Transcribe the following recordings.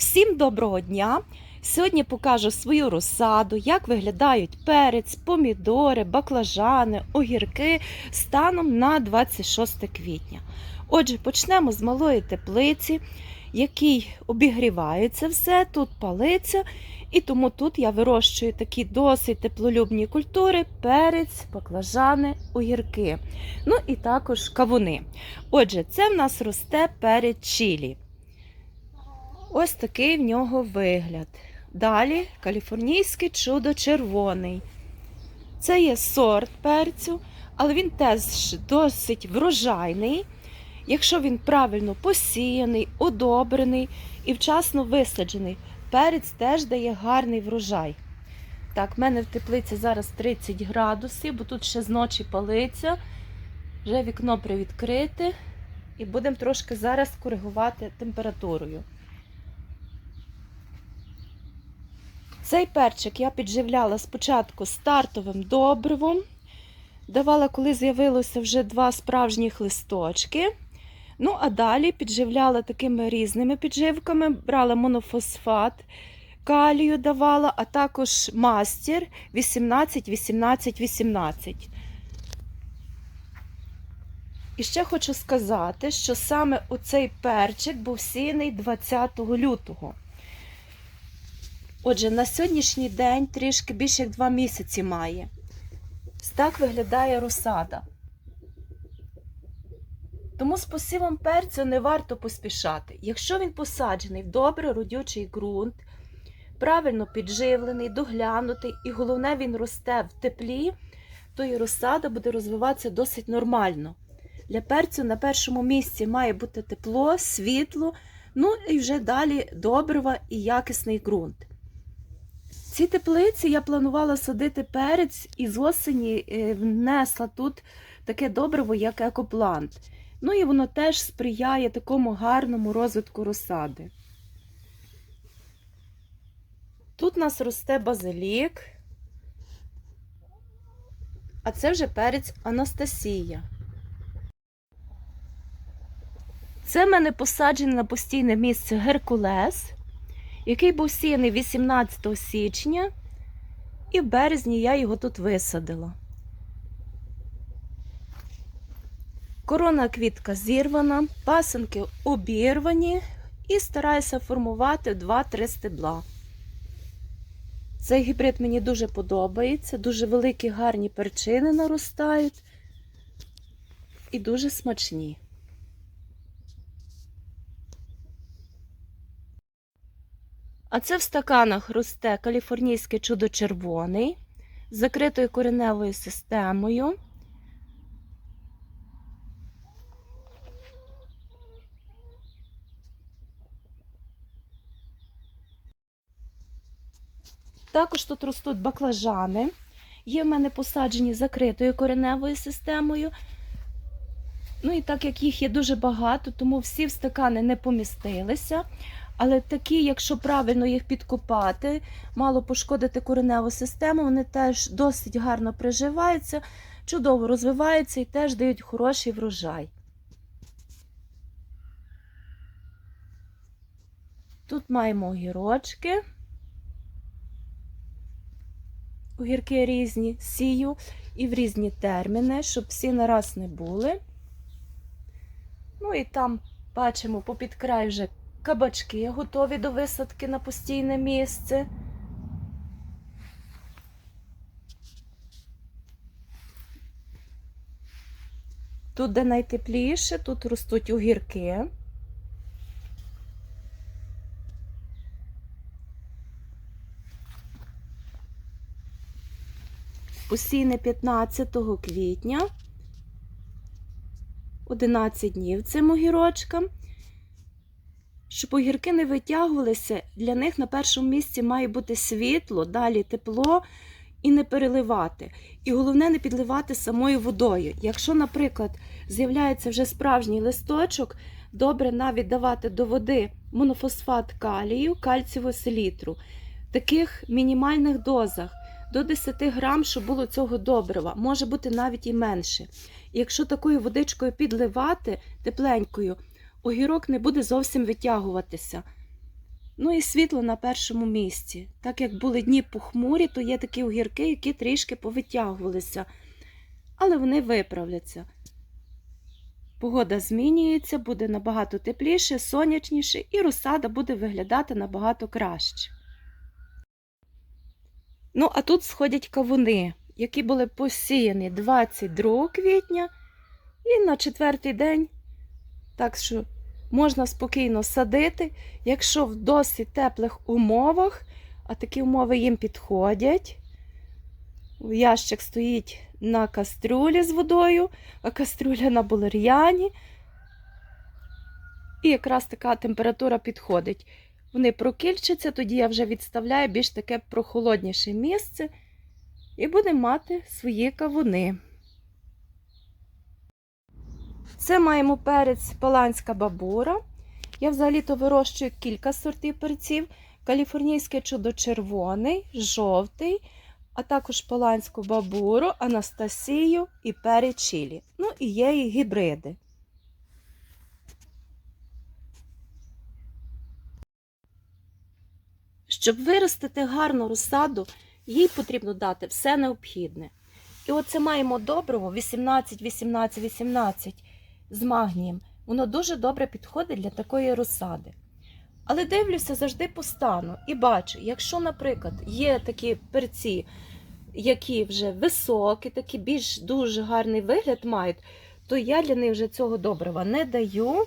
Всім доброго дня! Сьогодні покажу свою розсаду, як виглядають перець, помідори, баклажани, огірки станом на 26 квітня. Отже, почнемо з малої теплиці, який обігрівається все, тут палиця, і тому тут я вирощую такі досить теплолюбні культури: перець, баклажани, огірки. Ну і також кавуни. Отже, це в нас росте перець чилі. Ось такий в нього вигляд. Далі каліфорнійське чудо червоний. Це є сорт перцю, але він теж досить врожайний. Якщо він правильно посіяний, одобрений і вчасно висаджений, перець теж дає гарний врожай. Так, в мене в теплиці зараз 30 градусів, бо тут ще зночі палиться. Вже вікно привідкрите. І будемо трошки зараз коригувати температурою. Цей перчик я підживляла спочатку стартовим добривом. Давала, коли з'явилося вже два справжніх листочки. Ну, а далі підживляла такими різними підживками, брала монофосфат, калію давала, а також мастір 18, 18, 18. І ще хочу сказати, що саме оцей перчик був сіяний 20 лютого. Отже, на сьогоднішній день трішки більше як два місяці має. Так виглядає розсада. Тому з посівом перцю не варто поспішати. Якщо він посаджений в добре родючий ґрунт, правильно підживлений, доглянутий, і головне, він росте в теплі, то і розсада буде розвиватися досить нормально. Для перцю на першому місці має бути тепло, світло, ну і вже далі добрива і якісний ґрунт. В цій теплиці я планувала садити перець і з осені е, внесла тут таке добриво, як екоплант. Ну і воно теж сприяє такому гарному розвитку розсади. Тут у нас росте базилік, а це вже перець Анастасія. Це в мене посаджений на постійне місце Геркулес який був сіяний 18 січня, і в березні я його тут висадила. Корона квітка зірвана, пасенки обірвані і стараюся формувати 2-3 стебла. Цей гібрид мені дуже подобається, дуже великі гарні перчини наростають і дуже смачні. А це в стаканах росте каліфорнійське чудо червоний з закритою кореневою системою. Також тут ростуть баклажани. Є в мене посаджені закритою кореневою системою. Ну і так як їх є дуже багато, тому всі в стакани не помістилися. Але такі, якщо правильно їх підкопати, мало пошкодити кореневу систему, вони теж досить гарно приживаються, чудово розвиваються і теж дають хороший врожай. Тут маємо огірочки. Огірки різні, сію і в різні терміни, щоб всі нараз не були. Ну і там бачимо попід край вже Кабачки готові до висадки на постійне місце. Тут, де найтепліше, тут ростуть огірки. Посійне 15 квітня, 11 днів цим огірочкам. Щоб огірки не витягувалися, для них на першому місці має бути світло, далі тепло і не переливати. І головне не підливати самою водою. Якщо, наприклад, з'являється вже справжній листочок, добре навіть давати до води монофосфат калію, кальцієву селітру. В таких мінімальних дозах до 10 грам, щоб було цього добрива, може бути навіть і менше. І якщо такою водичкою підливати тепленькою, огірок не буде зовсім витягуватися. Ну і світло на першому місці. Так як були дні похмурі, то є такі огірки, які трішки повитягувалися. Але вони виправляться. Погода змінюється, буде набагато тепліше, сонячніше, і розсада буде виглядати набагато краще. Ну, а тут сходять кавуни, які були посіяні 22 квітня і на четвертий день. Так що можна спокійно садити, якщо в досить теплих умовах, а такі умови їм підходять. Ящик стоїть на кастрюлі з водою, а кастрюля на булер'яні. І якраз така температура підходить. Вони прокільчаться, тоді я вже відставляю більш таке прохолодніше місце і будемо мати свої кавуни. Це маємо перець паланська бабура. Я взагалі-то вирощую кілька сортів перців. Каліфорнійський чудо червоний, жовтий, а також паланську бабуру, Анастасію і чилі. Ну і є і гібриди. Щоб виростити гарну розсаду, їй потрібно дати все необхідне. І оце маємо доброго 18, 18, 18 з магнієм. Воно дуже добре підходить для такої розсади. Але дивлюся завжди по стану і бачу, якщо, наприклад, є такі перці, які вже високі, такі більш дуже гарний вигляд мають, то я для них вже цього добрива не даю,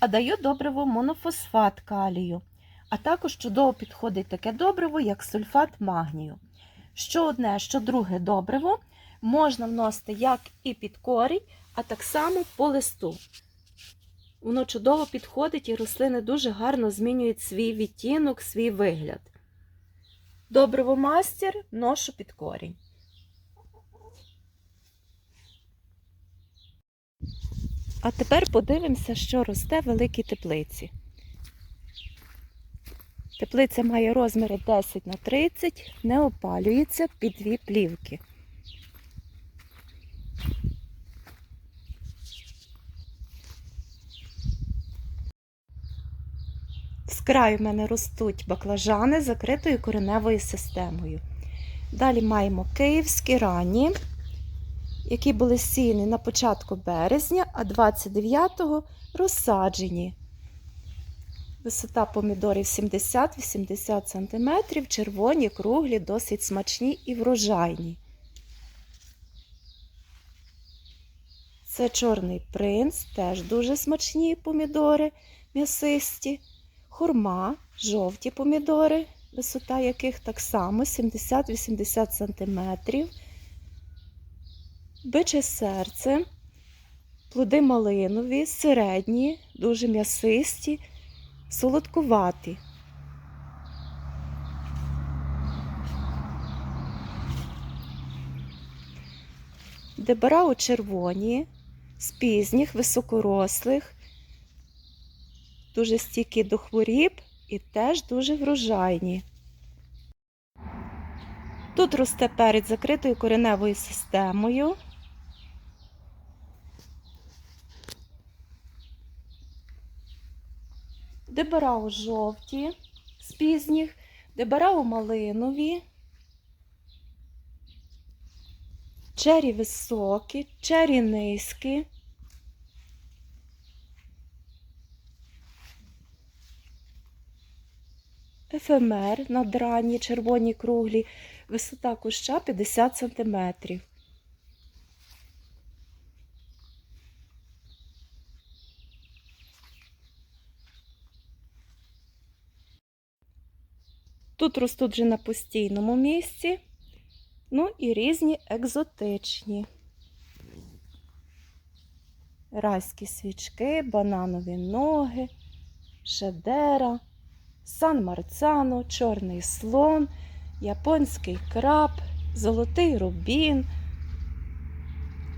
а даю добриво монофосфат калію. А також чудово підходить таке добриво, як сульфат магнію. Що одне, що друге добриво можна вносити як і під корінь, а так само по листу. Воно чудово підходить і рослини дуже гарно змінюють свій відтінок, свій вигляд. Добриво мастер ношу під корінь. А тепер подивимося, що росте в великій теплиці. Теплиця має розміри 10 на 30, не опалюється під дві плівки. Краю в мене ростуть баклажани з закритою кореневою системою. Далі маємо київські ранні, які були сіяні на початку березня, а 29-го розсаджені. Висота помідорів 70-80 см, червоні, круглі, досить смачні і врожайні. Це чорний принц, теж дуже смачні помідори, м'ясисті. Хурма, жовті помідори, висота яких так само 70-80 см. Биче серце, плоди малинові, середні, дуже м'ясисті, солодкуваті. Дебарау червоні, з пізніх, високорослих, дуже стійкі до хворіб і теж дуже врожайні. Тут росте перед закритою кореневою системою. Дебарау жовті з пізніх, дебарау малинові, чері високі, чері низькі. Ефемер надранні, червоні круглі, висота куща 50 см. Тут ростуть вже на постійному місці, ну і різні екзотичні. Райські свічки, бананові ноги, шедера. Сан Марцано, чорний слон, японський краб, золотий рубін,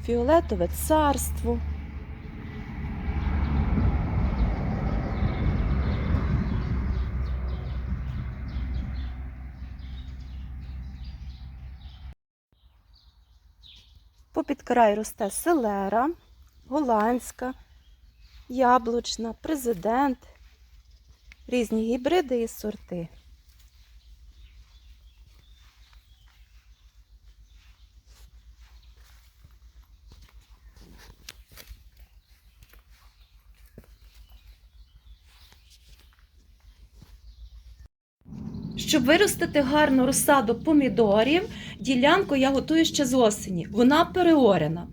фіолетове царство. Попід край росте селера, голландська, яблучна, президент різні гібриди і сорти. Щоб виростити гарну розсаду помідорів, ділянку я готую ще з осені. Вона переорена.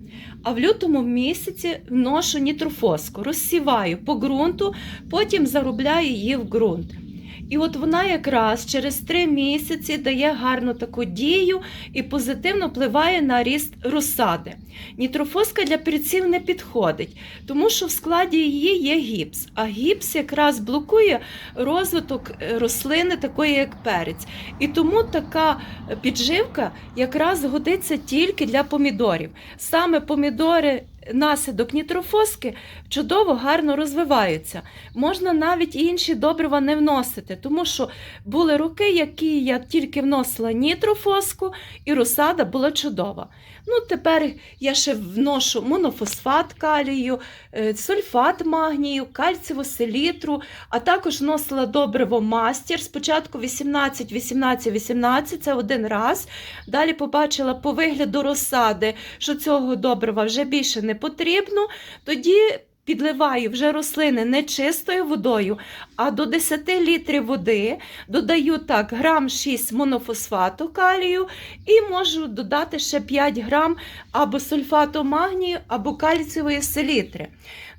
А в лютому місяці вношу нітрофоску, розсіваю по ґрунту, потім заробляю її в ґрунт. І от вона якраз через три місяці дає гарну таку дію і позитивно впливає на ріст розсади. Нітрофоска для перців не підходить, тому що в складі її є гіпс, а гіпс якраз блокує розвиток е, рослини, такої як перець. І тому така підживка якраз годиться тільки для помідорів. Саме помідори. Наслідок нітрофоски чудово гарно розвиваються. Можна навіть інші добрива не вносити, тому що були роки, які я тільки вносила нітрофоску, і розсада була чудова. Ну, тепер я ще вношу монофосфат калію, е, сульфат магнію, кальцеву селітру, а також вносила добриво мастер. Спочатку 18, 18, 18, це один раз. Далі побачила по вигляду розсади, що цього добрива вже більше потрібно. Тоді підливаю вже рослини не чистою водою, а до 10 літрів води додаю так грам 6 монофосфату калію і можу додати ще 5 грам або сульфату магнію, або кальцієвої селітри.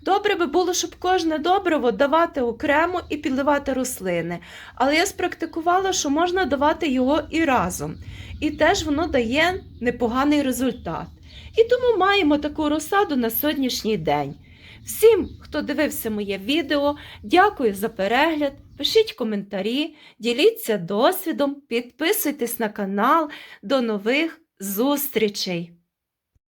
Добре би було, щоб кожне добриво давати окремо і підливати рослини. Але я спрактикувала, що можна давати його і разом. І теж воно дає непоганий результат. І тому маємо таку розсаду на сьогоднішній день. Всім, хто дивився моє відео, дякую за перегляд. Пишіть коментарі, діліться досвідом, підписуйтесь на канал. До нових зустрічей!